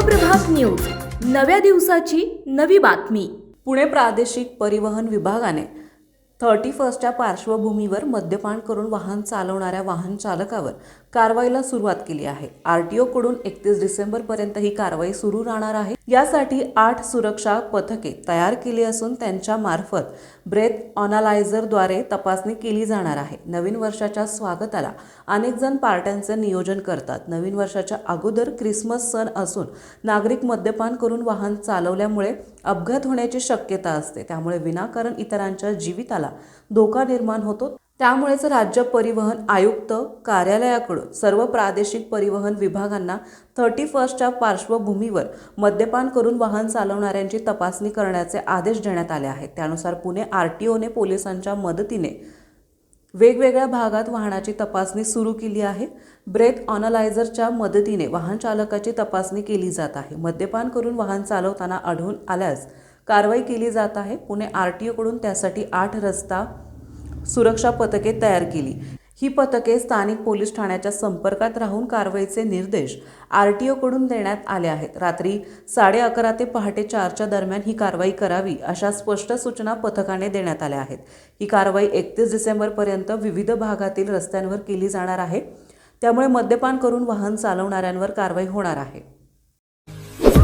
Nav Prabhat news. नव्या दिवसाची नवी बातमी. पुणे प्रादेशिक परिवहन विभागाने थर्टी फर्स्टच्या पार्श्वभूमीवर मद्यपान करून वाहन चालवणाऱ्या वाहन चालकावर कारवाईला सुरुवात केली आहे. आर टी ओकडून एकतीस डिसेंबरपर्यंत ही कारवाई सुरू राहणार आहे. यासाठी आठ सुरक्षा पथके तयार केली असून त्यांच्या मार्फत ब्रेथ ऑनालायझरद्वारे तपासणी केली जाणार आहे. नवीन वर्षाच्या स्वागताला अनेक जण पार्ट्यांचं नियोजन करतात. नवीन वर्षाच्या अगोदर क्रिसमस सण असून नागरिक मद्यपान करून वाहन चालवल्यामुळे अपघात होण्याची शक्यता असते. त्यामुळे विनाकारण इतरांच्या जीविताला धोका निर्माण होतो. त्यामुळेच राज्य परिवहन आयुक्त कार्यालयाकडून सर्व प्रादेशिक परिवहन विभागांना थर्टी फर्स्टच्या पार्श्वभूमीवर मद्यपान करून वाहन चालवणाऱ्यांची तपासणी करण्याचे आदेश देण्यात आले आहेत. त्यानुसार पुणे आर टी ओने पोलिसांच्या मदतीने वेगवेगळ्या भागात वाहनाची तपासणी सुरू केली आहे. ब्रेथ ऑनलायझरच्या मदतीने वाहन चालकाची तपासणी केली जात आहे. मद्यपान करून वाहन चालवताना आढळून आल्यास कारवाई केली जात आहे. पुणे आर टी ओकडून त्यासाठी आठ रस्ता सुरक्षा पथके तयार केली. ही पथके स्थानिक पोलीस ठाण्याच्या संपर्कात राहून कारवाईचे निर्देश आर टी ओकडून देण्यात आले आहेत. रात्री साडे अकरा ते पहाटे चारच्या दरम्यान ही कारवाई करावी अशा स्पष्ट सूचना पथकाने देण्यात आल्या आहेत. ही कारवाई एकतीस डिसेंबरपर्यंत विविध भागातील रस्त्यांवर केली जाणार आहे. त्यामुळे मद्यपान करून वाहन चालवणाऱ्यांवर कारवाई होणार आहे.